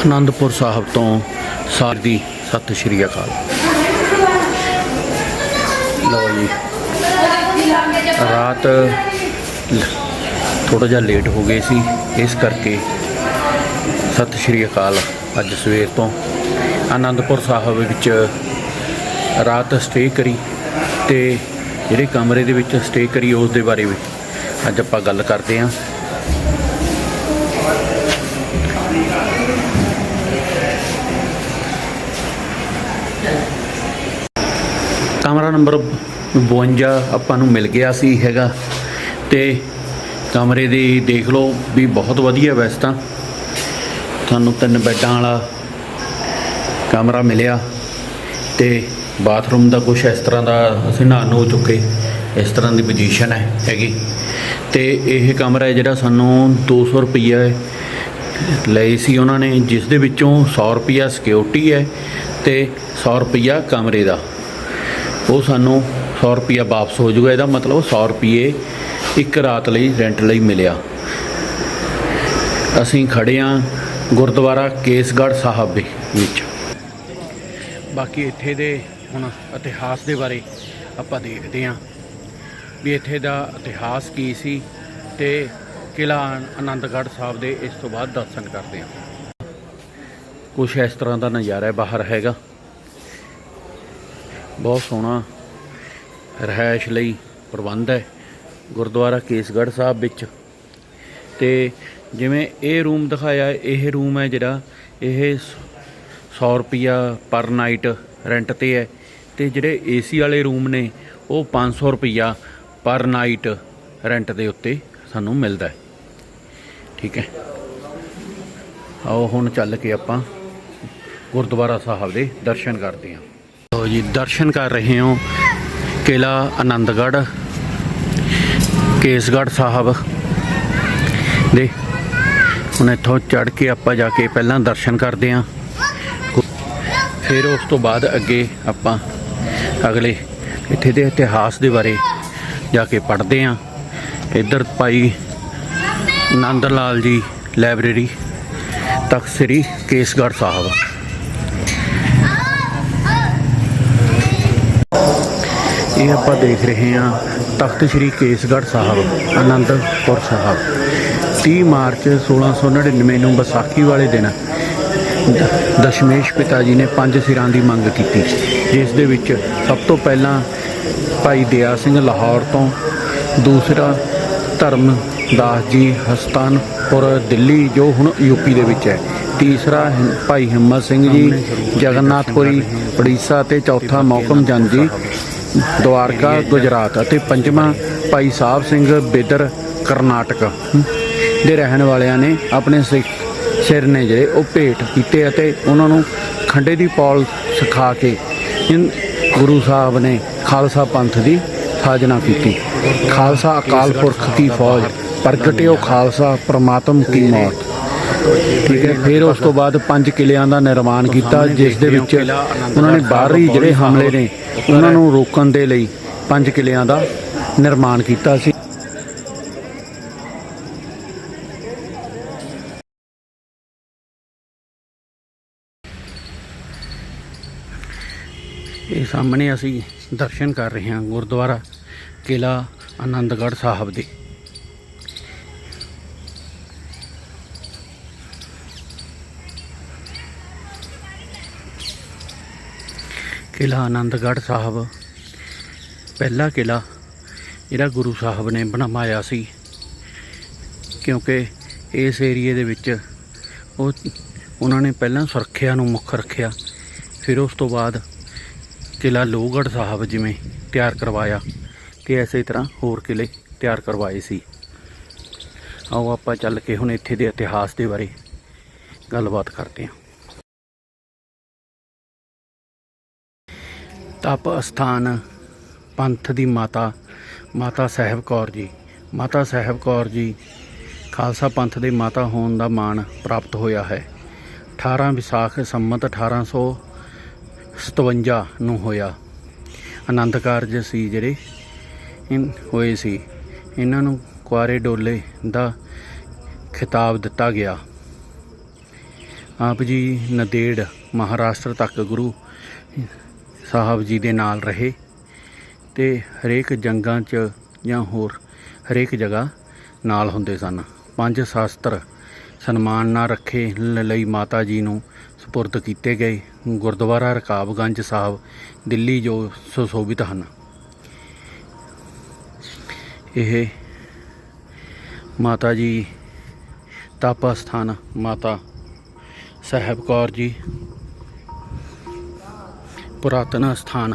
ਆਨੰਦਪੁਰ ਸਾਹਿਬ ਤੋਂ ਸਾਰ ਦੀ ਸਤਿ ਸ਼੍ਰੀ ਅਕਾਲ। ਲਓ ਜੀ, ਰਾਤ ਥੋੜਾ ਜਿਹਾ ਲੇਟ ਹੋ ਗਏ ਸੀ, ਇਸ ਕਰਕੇ ਸਤਿ ਸ਼੍ਰੀ ਅਕਾਲ ਅੱਜ ਸਵੇਰ ਤੋਂ। ਆਨੰਦਪੁਰ ਸਾਹਿਬ ਵਿੱਚ ਰਾਤ ਸਟੇ ਕਰੀ ਤੇ ਜਿਹੜੇ ਕਮਰੇ ਦੇ ਵਿੱਚ ਸਟੇ ਕਰੀ, ਉਸ ਦੇ ਬਾਰੇ ਵੀ ਅੱਜ ਆਪਾਂ ਗੱਲ ਕਰਦੇ ਹਾਂ। ਕਮਰਾ ਨੰਬਰ 52 ਆਪਾਂ ਨੂੰ ਮਿਲ ਗਿਆ ਸੀ ਹੈਗਾ। ਤੇ ਕਮਰੇ ਦੀ ਦੇਖ ਲਓ ਵੀ ਬਹੁਤ ਵਧੀਆ ਵੈਸੇ ਤਾਂ। ਤੁਹਾਨੂੰ ਤਿੰਨ ਬੈੱਡਾਂ ਵਾਲਾ ਕਮਰਾ ਮਿਲਿਆ। ਤੇ ਬਾਥਰੂਮ ਦਾ ਕੁਝ ਇਸ ਤਰ੍ਹਾਂ ਦਾ ਅਸੀਂ ਨਹਾਣ ਹੋ ਚੁੱਕੇ। ਇਸ ਤਰ੍ਹਾਂ ਦੀ ਪੋਜੀਸ਼ਨ ਹੈ ਹੈਗੀ। ਤੇ ਇਹ ਕਮਰਾ ਹੈ ਜਿਹੜਾ ਸਾਨੂੰ 200 ਰੁਪਈਆ ਲਏ ਸੀ ਉਹਨਾਂ ਨੇ, ਜਿਸ ਦੇ ਵਿੱਚੋਂ 100 ਰੁਪਈਆ ਸਿਕਿਉਰਿਟੀ ਹੈ ਤੇ 100 ਰੁਪਈਆ ਕਮਰੇ ਦਾ। ਉਹ ਸਾਨੂੰ 100 ਰੁਪਈਆ ਵਾਪਸ ਹੋ ਜਾਊਗਾ। ਇਹਦਾ ਮਤਲਬ 100 ਰੁਪਏ ਇੱਕ ਰਾਤ ਲਈ ਰੈਂਟ ਲਈ ਮਿਲਿਆ। ਅਸੀਂ ਖੜੇ ਹਾਂ ਗੁਰਦੁਆਰਾ ਕੇਸਗੜ੍ਹ ਸਾਹਿਬ ਵਿੱਚ। ਬਾਕੀ ਇੱਥੇ ਦੇ ਹੁਣ ਇਤਿਹਾਸ ਦੇ ਬਾਰੇ ਆਪਾਂ ਦੇਖਦੇ ਹਾਂ ਵੀ ਇੱਥੇ ਦਾ ਇਤਿਹਾਸ ਕੀ ਸੀ ਤੇ ਕਿਲ੍ਹਾ ਆਨੰਦਗੜ੍ਹ ਸਾਹਿਬ ਦੇ ਇਸ ਤੋਂ ਬਾਅਦ ਦਰਸ਼ਨ ਕਰਦੇ ਹਾਂ ਕੁਝ ਇਸ ਤਰ੍ਹਾਂ ਦਾ ਨਜ਼ਾਰਾ ਬਾਹਰ ਹੈਗਾ। ਬਹੁਤ ਸੋਹਣਾ ਰਹਿائش ਲਈ ਪ੍ਰਬੰਧ ਹੈ ਗੁਰਦੁਆਰਾ ਕੇਸਗੜ੍ਹ ਸਾਹਿਬ ਵਿੱਚ। ਤੇ ਜਿਵੇਂ ਇਹ ਰੂਮ ਦਿਖਾਇਆ, ਇਹ ਰੂਮ ਹੈ ਜਿਹੜਾ, ਇਹ 100 ਰੁਪਿਆ ਪਰ ਨਾਈਟ ਰੈਂਟ ਤੇ ਹੈ। ਤੇ ਜਿਹੜੇ ਏਸੀ ਵਾਲੇ ਰੂਮ ਨੇ, ਉਹ 500 ਰੁਪਿਆ ਪਰ ਨਾਈਟ ਰੈਂਟ ਦੇ ਉੱਤੇ ਸਾਨੂੰ ਮਿਲਦਾ ਹੈ। ਠੀਕ ਹੈ। ਆਓ ਹੁਣ ਚੱਲ ਕੇ ਆਪਾਂ ਗੁਰਦੁਆਰਾ ਸਾਹਿਬ ਦੇ ਦਰਸ਼ਨ ਕਰਦੇ ਹਾਂ। ਲੋ ਜੀ, ਦਰਸ਼ਨ ਕਰ ਰਹੇ ਹਾਂ ਕਿਲਾ ਆਨੰਦਗੜ੍ਹ ਕੇਸਗੜ੍ਹ ਸਾਹਿਬ। ਦੇ ਹੁਣ ਇੱਥੋਂ ਚੜ ਕੇ ਆਪਾਂ ਜਾ ਕੇ ਪਹਿਲਾਂ ਦਰਸ਼ਨ ਕਰਦੇ ਹਾਂ। ਫਿਰ ਉਸ ਤੋਂ ਬਾਅਦ ਅੱਗੇ ਆਪਾਂ ਅਗਲੇ ਇੱਥੇ ਦੇ ਇਤਿਹਾਸ ਦੇ ਬਾਰੇ ਜਾ ਕੇ ਪੜ੍ਹਦੇ ਹਾਂ। ਇੱਧਰ ਭਾਈ ਨੰਦ ਲਾਲ ਜੀ ਲਾਇਬ੍ਰੇਰੀ ਤਖਤ ਸ੍ਰੀ ਕੇਸਗੜ੍ਹ ਸਾਹਿਬ। ਇਹ ਆਪਾਂ ਦੇਖ ਰਹੇ ਹਾਂ ਤਖਤ ਸ੍ਰੀ ਕੇਸਗੜ੍ਹ ਸਾਹਿਬ ਆਨੰਦਪੁਰ ਸਾਹਿਬ। 30 ਮਾਰਚ 1699 ਨੂੰ ਵਿਸਾਖੀ ਵਾਲੇ ਦਿਨ ਦਸ਼ਮੇਸ਼ ਪਿਤਾ ਜੀ ਨੇ ਪੰਜ ਸਿਰਾਂ ਦੀ ਮੰਗ ਕੀਤੀ। ਜਿਸ ਦੇ ਵਿੱਚ ਸਭ ਤੋਂ ਪਹਿਲਾਂ ਭਾਈ ਦਇਆ ਸਿੰਘ ਲਾਹੌਰ ਤੋਂ ਦੂਸਰਾ ਧਰਮ ਦਾਸ ਜੀ ਹਸਤਾਨਪੁਰ ਦਿੱਲੀ ਜੋ ਹੁਣ ਯੂਪੀ ਦੇ ਵਿੱਚ ਹੈ। ਤੀਸਰਾ ਭਾਈ ਹਿੰਮਤ ਸਿੰਘ ਜੀ ਜਗਨਨਾਥਪੁਰੀ ਉੜੀਸਾ ਤੇ ਚੌਥਾ ਮੌਕਮ ਚੰਦ ਜੀ। ਦਵਾਰਕਾ ਗੁਜਰਾਤ ਅਤੇ ਪੰਜਵਾਂ ਭਾਈ ਸਾਹਿਬ ਸਿੰਘ ਬੇਦਰ, ਕਰਨਾਟਕ। ਦੇ ਰਹਿਣ ਵਾਲਿਆਂ ਨੇ ਆਪਣੇ ਸਿੱਖ ਸਿਰ ਨੇ ਜਿਹੜੇ ਉਹ ਭੇਟ ਕੀਤੇ ਅਤੇ ਉਹਨਾਂ ਨੂੰ ਖੰਡੇ ਦੀ ਪੌਲ ਸਿਖਾ ਕੇ ਗੁਰੂ ਸਾਹਿਬ ਨੇ ਖਾਲਸਾ ਪੰਥ ਦੀ ਸਾਜਨਾ ਕੀਤੀ। ਖਾਲਸਾ ਅਕਾਲ ਪੁਰਖ ਕੀ ਫੌਜ, ਪ੍ਰਗਟਿਓ ਖਾਲਸਾ, ਪ੍ਰਮਾਤਮ ਕੀ ਮੌਤ। ਠੀਕ ਹੈ, ਫਿਰ ਉਸ ਤੋਂ ਬਾਅਦ ਪੰਜ ਕਿਲਿਆਂ ਦਾ ਨਿਰਮਾਣ ਕੀਤਾ, ਜਿਸ ਦੇ ਵਿੱਚ ਉਹਨਾਂ ਨੇ ਬਾਹਰੀ ਜਿਹੜੇ ਹਮਲੇ ਨੇ ਉਹਨਾਂ ਨੂੰ ਰੋਕਣ ਦੇ ਲਈ ਪੰਜ ਕਿਲਿਆਂ ਦਾ ਨਿਰਮਾਣ ਕੀਤਾ ਸੀ। ਇਹ ਸਾਹਮਣੇ ਅਸੀਂ ਦਰਸ਼ਨ ਕਰ ਰਹੇ ਹਾਂ ਗੁਰਦੁਆਰਾ ਕਿਲਾ ਆਨੰਦਗੜ੍ਹ ਸਾਹਿਬ ਦੇ। ਕਿਲਾ ਆਨੰਦਗੜ੍ਹ ਸਾਹਿਬ। ਪਹਿਲਾ ਕਿਲਾ ਜਿਹੜਾ ਗੁਰੂ ਸਾਹਿਬ ਨੇ ਬਣਵਾਇਆ ਸੀ। ਕਿਉਂਕਿ ਇਸ ਏਰੀਏ ਦੇ ਵਿੱਚ ਉਹ ਉਹਨਾਂ ਨੇ ਪਹਿਲਾਂ ਸੁਰੱਖਿਆ ਨੂੰ ਮੁੱਖ ਰੱਖਿਆ। ਫਿਰ ਉਸ ਤੋਂ ਬਾਅਦ ਕਿਲਾ ਲੋਹਗੜ੍ਹ ਸਾਹਿਬ ਜਿਵੇਂ ਤਿਆਰ ਕਰਵਾਇਆ ਤੇ ਐਸੇ ਤਰ੍ਹਾਂ ਹੋਰ ਕਿਲੇ ਤਿਆਰ ਕਰਵਾਏ ਸੀ। ਆਓ ਆਪਾਂ ਚੱਲ ਕੇ ਹੁਣ ਇੱਥੇ ਦੇ ਇਤਿਹਾਸ ਦੇ ਬਾਰੇ ਗੱਲਬਾਤ ਕਰਦੇ ਹਾਂ। ਤਪ ਅਸਥਾਨ ਪੰਥ ਦੀ ਮਾਤਾ ਮਾਤਾ ਸਾਹਿਬ ਕੌਰ ਜੀ। ਮਾਤਾ ਸਾਹਿਬ ਕੌਰ ਜੀ, ਖਾਲਸਾ ਪੰਥ ਦੇ ਮਾਤਾ ਹੋਣ ਦਾ ਮਾਣ ਪ੍ਰਾਪਤ ਹੋਇਆ ਹੈ। 18 ਵਿਸਾਖ ਸੰਮਤ 1857 ਨੂੰ ਹੋਇਆ। ਆਨੰਦ ਕਾਰਜ ਸੀ ਜਿਹੜੇ ਇਨ ਹੋਏ ਸੀ। ਇਹਨਾਂ ਨੂੰ ਕੁਆਰੇ ਡੋਲੇ ਦਾ ਖਿਤਾਬ ਦਿੱਤਾ ਗਿਆ। ਆਪ ਜੀ ਨਦੇੜ ਮਹਾਰਾਸ਼ਟਰ ਤੱਕ ਗੁਰੂ ਸਾਹਿਬ ਜੀ ਦੇ ਨਾਲ ਰਹੇ ਤੇ ਹਰੇਕ ਜੰਗਾਂ 'ਚ ਜਾਂ ਹੋਰ ਹਰੇਕ ਜਗ੍ਹਾ ਨਾਲ ਹੁੰਦੇ ਸਨ। ਪੰਜ ਸ਼ਾਸਤਰ ਸਨਮਾਨ ਨਾਲ ਰੱਖੇ ਲਈ ਮਾਤਾ ਜੀ ਨੂੰ ਸਪੁਰਦ ਕੀਤੇ ਗਏ। ਗੁਰਦੁਆਰਾ ਰਕਾਬਗੰਜ ਸਾਹਿਬ, ਦਿੱਲੀ ਜੋ ਸੁਸ਼ੋਭਿਤ ਹਨ। ਇਹ ਮਾਤਾ ਜੀ, ਤਾਪਾ ਸਥਾਨ ਮਾਤਾ ਸਾਹਿਬ ਕੌਰ ਜੀ ਪੁਰਾਤਨ ਸਥਾਨ।